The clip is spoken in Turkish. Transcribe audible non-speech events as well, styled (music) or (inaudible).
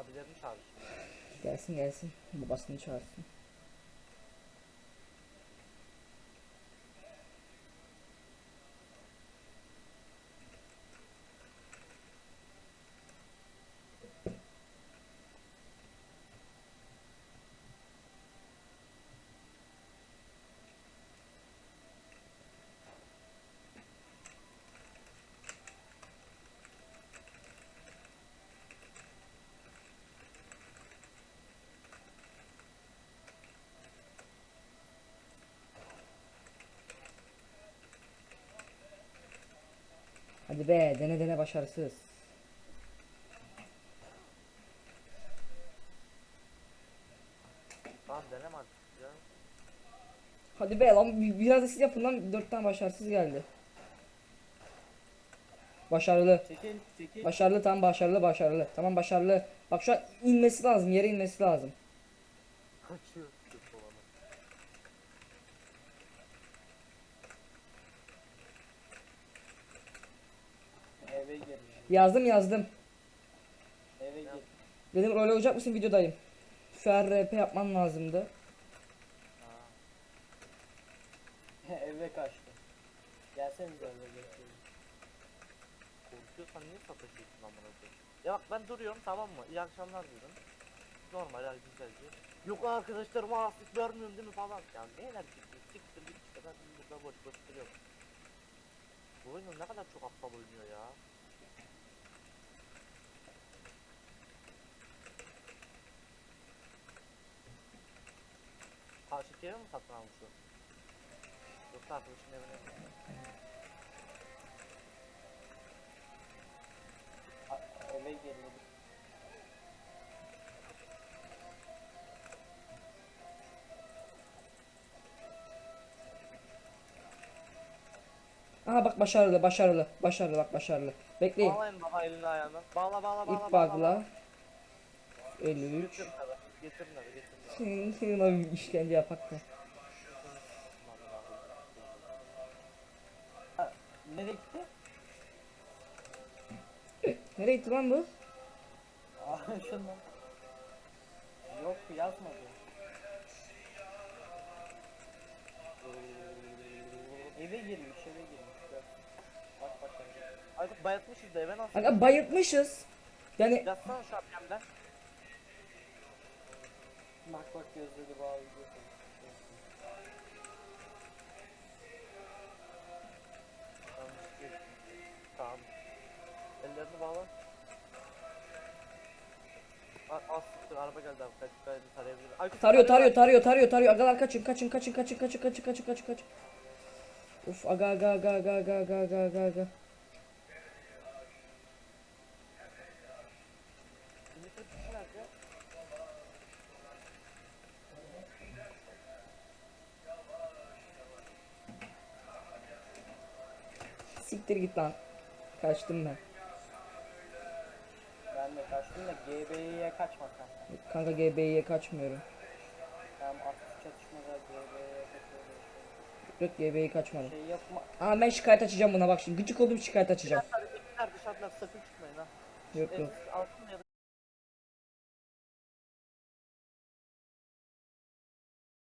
Abilerini çağırır. Gelsin gelsin. Babasını çağırsın. Hadi be dene dene başarısız. Tamam deneme artık ya. Hadi be lan bir- biraz da siz yapın lan. Dört tane başarısız geldi. Başarılı. Çekil çekil. Başarılı tam başarılı başarılı. Tamam başarılı. Bak şu an inmesi lazım. Yere inmesi lazım. Kaçıyor. Yazdım yazdım. Eve gir. Dedim rol olacak mısın videodayım. FRP yapman lazımdı. Ha. (laughs) Eve kaçtı. Gelsenize eve bekleyin. Korkuyorsan niye sataşıyorsun amına koyayım? Ya bak ben duruyorum tamam mı? İyi akşamlar diyorum. Normal her güzelce. Yok arkadaşlarıma rahatsızlık vermiyorum değil mi falan. Ya neler çıkıyor? Siktir git işte ben burada boş boş duruyorum. Bu oyunu ne kadar çok aptal oynuyor ya. Karşı kere mi satın almışsın? Yoksa arkadaşın evine mi? Eve gir. Aha bak başarılı başarılı başarılı bak başarılı. Bekleyin. Bağlayın baba elini ayağını. Bağla bağla bağla. İp bağla, bagla. 53. Getirin abi. Getirin abi. Senin senin abi işkence yapak da. Ha, nereye gitti? Nereye gitti lan bu? Aa (laughs) şundan. Yok yazmadı. Eve girmiş eve girmiş. Bak bak. Aykut bayatmışız da eve nasıl? Aga bayıltmışız. Yani Yazsana şu hakemden. Bak bak gözleri bağlı. Tamam. Ellerini bağla. Az siktir araba geldi abi. Kaç kaç tarayabilir. Tarıyor tarıyor tarıyor tarıyor tarıyor tarıyor. Agalar kaçın kaçın kaçın kaçın kaçın kaçın kaçın kaçın kaçın. Uf aga aga aga aga aga aga aga aga Siktir git lan. Kaçtım ben. Ben de kaçtım da GB'ye kaçma kanka. Kanka GB'ye kaçmıyorum. Tamam aktif çatışmada GB'ye kaçıyorum. Yok GB'ye kaçmadım. Şey yapma. Aa ben şikayet açacağım buna bak şimdi. Gıcık oldum şikayet açacağım. Dışarıdakiler sakın çıkmayın ha. Yok yok. Altın ya da